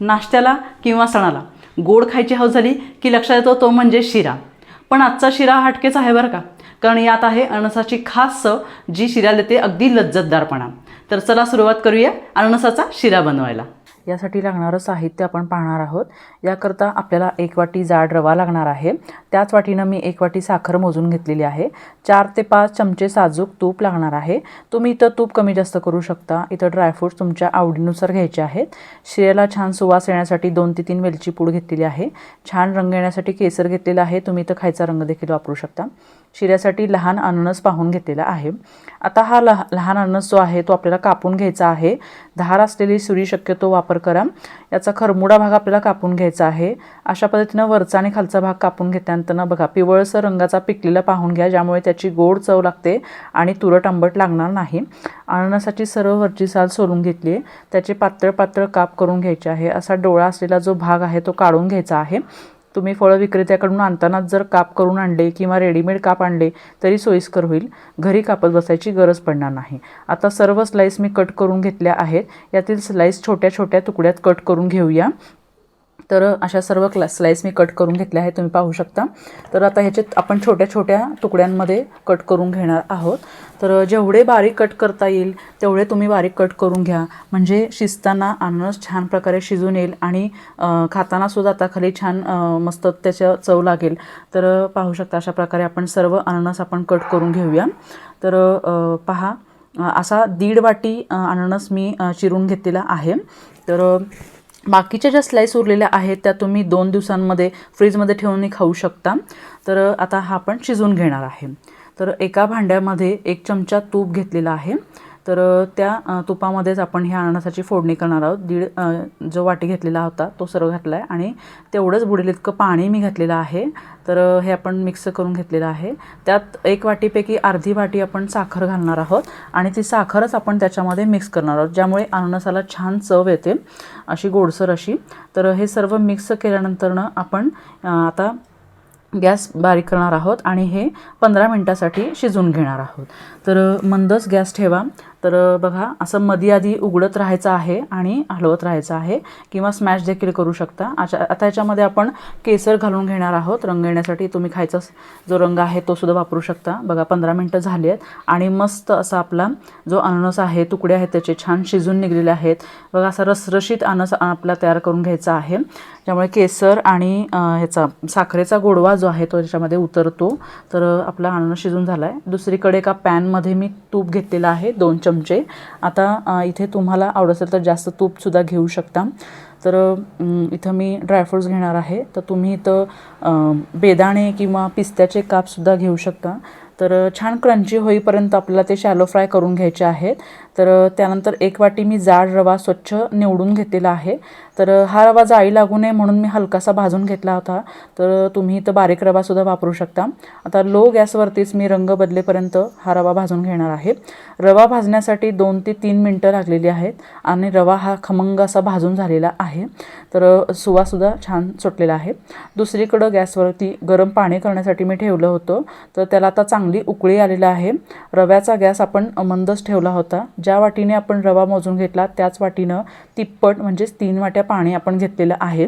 नाश्त्याला किंवा सणाला. गोड खायची हौस झाली की लक्षात येतो तो म्हणजे शिरा. पण आजचा शिरा हटकेच आहे बरं का? कारण यात आहे अननसाची खास चव जी शिऱ्याला देते अगदी लज्जतदारपणा. तर चला सुरुवात करूया अननसाचा शिरा बनवायला. यासाठी लागणारं साहित्य आपण पाहणार आहोत. याकरता आपल्याला एक वाटी जाड रवा लागणार आहे. त्याच वाटीनं मी एक वाटी साखर मोजून घेतलेली आहे. चार ते पाच चमचे साजूक तूप लागणार आहे. तुम्ही इथं तूप कमी जास्त करू शकता. इथं ड्रायफ्रूट्स तुमच्या आवडीनुसार घ्यायचे आहेत. शिऱ्याला छान सुवास येण्यासाठी दोन ते तीन वेलची पूड घेतलेली आहे. छान रंग येण्यासाठी केसर घेतलेला आहे. तुम्ही इथं खायचा रंग देखील वापरू शकता. शिऱ्यासाठी लहान अननस पाहून घेतलेला आहे. आता हा लहा लहान अननस जो आहे तो आपल्याला कापून घ्यायचा आहे. धार असलेली सुरी शक्यतो वापर करा. याचा खरमुडा भाग आपल्याला कापून घ्यायचा आहे. अशा पद्धतीनं वरचा आणि खालचा भाग कापून घेतल्यानंतर बघा पिवळसर रंगाचा पिकलेला पाहून घ्या ज्यामुळे त्याची गोड चव लागते आणि तुरट आंबट लागणार नाही. अननसाची सर्व वरची साल सोलून घेतली आहे त्याचे पातळ पातळ काप करून घ्यायचे आहे. असा डोळा असलेला जो भाग आहे तो काढून घ्यायचा आहे. तुम्ही फळं विक्रेत्याकडून आणतानाच जर काप करून आणले किंवा रेडीमेड काप आणले तरी सोयीस्कर होईल. घरी कापत बसायची गरज पडणार नाही. आता सर्व स्लाईस मी कट करून घेतल्या आहेत. यातील स्लाईस छोट्या छोट्या तुकड्यात कट करून घेऊया. तर अशा सर्व क्ला स्लाईस मी कट करून घेतल्या आहेत तुम्ही पाहू शकता. तर आता ह्याच्यात आपण छोट्या छोट्या तुकड्यांमध्ये कट करून घेणार आहोत. तर जेवढे बारीक कट करता येईल तेवढे तुम्ही बारीक कट करून घ्या. म्हणजे शिजताना अननस छान प्रकारे शिजून येईल आणि खातानासुद्धा खाताना सुद्धा आता खाली छान मस्त त्याच्या चव लागेल. तर पाहू शकता अशा प्रकारे आपण सर्व अननस आपण कट करून घेऊया. तर पहा असा दीड वाटी अननस मी चिरून घेतलेला आहे. तर बाकीच्या ज्या स्लाईस उरलेल्या आहेत त्या तुम्ही दोन दिवसांमध्ये फ्रीजमध्ये ठेवून खाऊ शकता. तर आता हा आपण शिजवून घेणार आहे. तर एका भांड्यामध्ये एक चमचा तूप घेतलेला आहे. तर त्या तुपामध्येच आपण ह्या अननसाची फोडणी करणार आहोत. दीड जो वाटी घेतलेला होता तो सर्व घातला आहे आणि तेवढंच बुडेल इतकं पाणी मी घातलेलं आहे. तर हे आपण मिक्स करून घेतलेलं आहे. त्यात एक वाटीपैकी अर्धी वाटी आपण साखर घालणार आहोत आणि ती साखरच आपण त्याच्यामध्ये मिक्स करणार आहोत ज्यामुळे अननसाला छान चव येते अशी गोडसर अशी. तर हे सर्व मिक्स केल्यानंतरनं आपण आता गॅस बारीक करणार आहोत आणि हे पंधरा मिनटासाठी शिजवून घेणार आहोत. तर मंदच गॅस ठेवा. तर बघा असं मधी आधी उघडत राहायचं आहे आणि हलवत राहायचं आहे किंवा स्मॅश देखील करू शकता. अशा आता याच्यामध्ये आपण केसर घालून घेणार आहोत. रंग येण्यासाठी तुम्ही खायचा जो रंग आहे तो सुद्धा वापरू शकता. बघा पंधरा मिनटं झाली आहेत आणि मस्त असा आपला जो अननस आहे तुकडे आहेत त्याचे छान शिजून निघलेले आहेत. बघा असा रसरशीत अनस आपला तयार करून घ्यायचा आहे. त्यामुळे केसर आणि ह्याचा साखरेचा गोडवा जो आहे तो त्याच्यामध्ये उतरतो. तर आपला अननस शिजून झाला आहे दुसरीकडे एका पॅनमध्ये मी तूप घेतलेलं आहे दोन चमचे. आता इथे तुम्हाला आवडत असेल तर जास्त तूपसुद्धा घेऊ शकता. तर इथं मी ड्रायफ्रूट्स घेणार आहे. तर तुम्ही इथं बेदाणे किंवा पिस्त्याचे कापसुद्धा घेऊ शकता. तर छान क्रंची होईपर्यंत आपल्याला ते शॅलो फ्राय करून घ्यायचे आहेत. तर त्यानंतर एक वाटी मी जाड रवा स्वच्छ निवडून घेतलेला आहे. तर हा रवा जाळी लागू नये म्हणून मी हलकासा भाजून घेतला होता. तर तुम्ही इथं बारीक रवासुद्धा वापरू शकता. आता लो गॅसवरतीच मी रंग बदलेपर्यंत हा रवा भाजून घेणार आहे. रवा भाजण्यासाठी दोन ते तीन मिनटं लागलेली आहेत आणि रवा हा खमंग असा भाजून झालेला आहे. तर सुवासुद्धा छान सुटलेला आहे. दुसरीकडं गॅसवरती गरम पाणी करण्यासाठी मी ठेवलं होतं. तर त्याला आता चांगलं उकळी आलेला आहे. रव्याचा गॅस आपण मंदच ठेवला होता. ज्या वाटीने आपण रवा मोजून घेतला त्याच वाटीनं तिप्पट म्हणजेच तीन वाट्या पाणी आपण घेतलेलं आहे.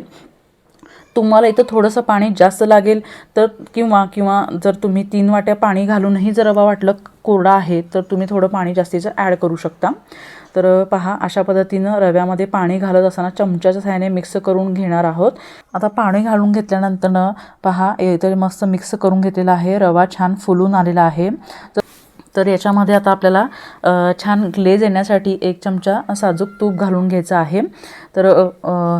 तुम्हाला इथं थोडंसं पाणी जास्त लागेल तर किंवा किंवा जर तुम्ही तीन वाट्या पाणी घालूनही जर रवा वाटलं कोरडा आहे तर तुम्ही थोडं पाणी जास्तीचं ॲड करू शकता. तर पहा अशा पद्धतीनं रव्यामध्ये पाणी घालत असताना चमच्याच्या सहाय्याने मिक्स करून घेणार आहोत. आता पाणी घालून घेतल्यानंतरनं पहा इथे मस्त मिक्स करून घेतलेला आहे रवा छान फुलून आलेला आहे. तर तर याच्यामध्ये आता आपल्याला छान ग्लेज येण्यासाठी एक चमचा साजूक तूप घालून घ्यायचं आहे. तर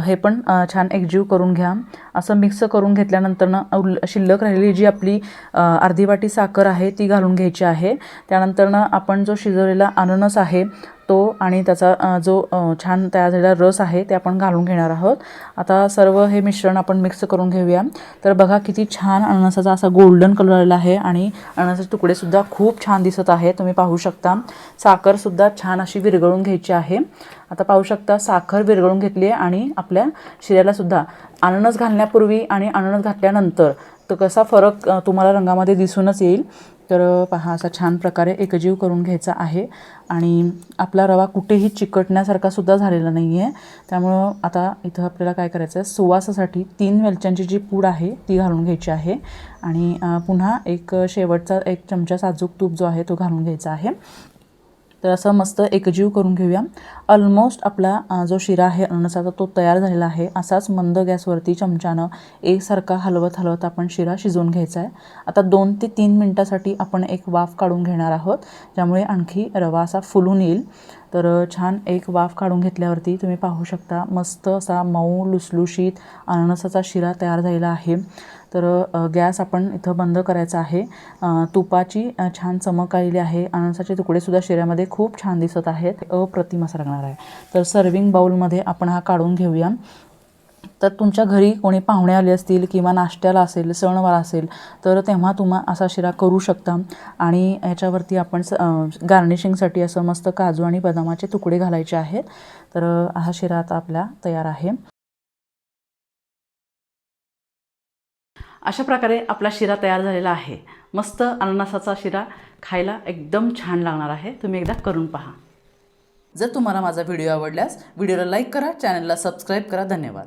हे पण छान एकजीव करून घ्या. असं मिक्स करून घेतल्यानंतरनं उल शिल्लक राहिलेली जी आपली अर्धी वाटी साखर आहे ती घालून घ्यायची आहे. त्यानंतरनं आपण जो शिजवलेला अननस आहे तो आणि त्याचा जो छान तयार झालेला रस आहे ते आपण घालून घेणार आहोत. आता सर्व हे मिश्रण आपण मिक्स करून घेऊया. तर बघा किती छान अननसाचा असा गोल्डन कलर आलेला आहे आणि अननसाचे तुकडेसुद्धा खूप छान दिसत आहे. तुम्ही पाहू शकता. साखरसुद्धा छान अशी विरघळून घ्यायची आहे. आता पाहू शकता साखर विरघळून घेतली आहे आणि आपल्या शिऱ्यालासुद्धा अननस घालण्यापूर्वी आणि अननस घातल्यानंतर तर कसा फरक तुम्हाला रंगामध्ये दिसूनच येईल. तर पहा असा छान प्रकारे एकजीव करून घ्यायचा आहे. आणि आपला रवा कुठेही चिकटण्यासारखा सुद्धा झालेला नाही आहे त्यामुळं आता इथं आपल्याला काय करायचं आहे सुवासासाठी तीन वेलच्यांची जी पूड आहे ती घालून घ्यायची आहे. आणि पुन्हा एक शेवटचा एक चमचा साजूक तूप जो आहे तो घालून घ्यायचा आहे. तर असं मस्त एकजीव करून घेऊया. ऑलमोस्ट आपला जो शिरा आहे अननसाचा तो तयार झालेला आहे. असाच मंद गॅसवरती चमच्यानं एकसारखा हलवत हलवत आपण शिरा शिजवून घ्यायचा आहे. आता दोन ते तीन मिनटासाठी आपण एक वाफ काढून घेणार आहोत. ज्यामुळे आणखी रवा असा फुलून येईल. तर छान एक वाफ काढून घेतल्यावरती तुम्ही पाहू शकता मस्त असा मऊ लुसलुशीत अननसाचा शिरा तयार झालेला आहे. तर गॅस आपण इथं बंद करायचा आहे. तुपाची छान चमक आलेली आहे. अननसाचे तुकडेसुद्धा शिऱ्यामध्ये खूप छान दिसत आहेत. अप्रतिम असं लागणार आहे. तर सर्विंग बाऊलमध्ये आपण हा काढून घेऊया. तर तुमच्या घरी कोणी पाहुणे आले असतील किंवा नाश्त्याला असेल सणवार असेल तर तेव्हा तुम्हा असा शिरा करू शकता. आणि याच्यावरती आपण स गार्निशिंगसाठी असं मस्त काजू आणि बदामाचे तुकडे घालायचे आहेत. तर हा शिरा आता आपला तयार आहे. अशा प्रकारे आपला शिरा तयार झालेला आहे. मस्त अननसाचा शिरा खायला एकदम छान लागणार आहे. तुम्ही एकदा करून पहा. जर तुम्हाला माझा व्हिडिओ आवडल्यास व्हिडिओला लाईक करा चॅनलला सबस्क्राईब करा. धन्यवाद.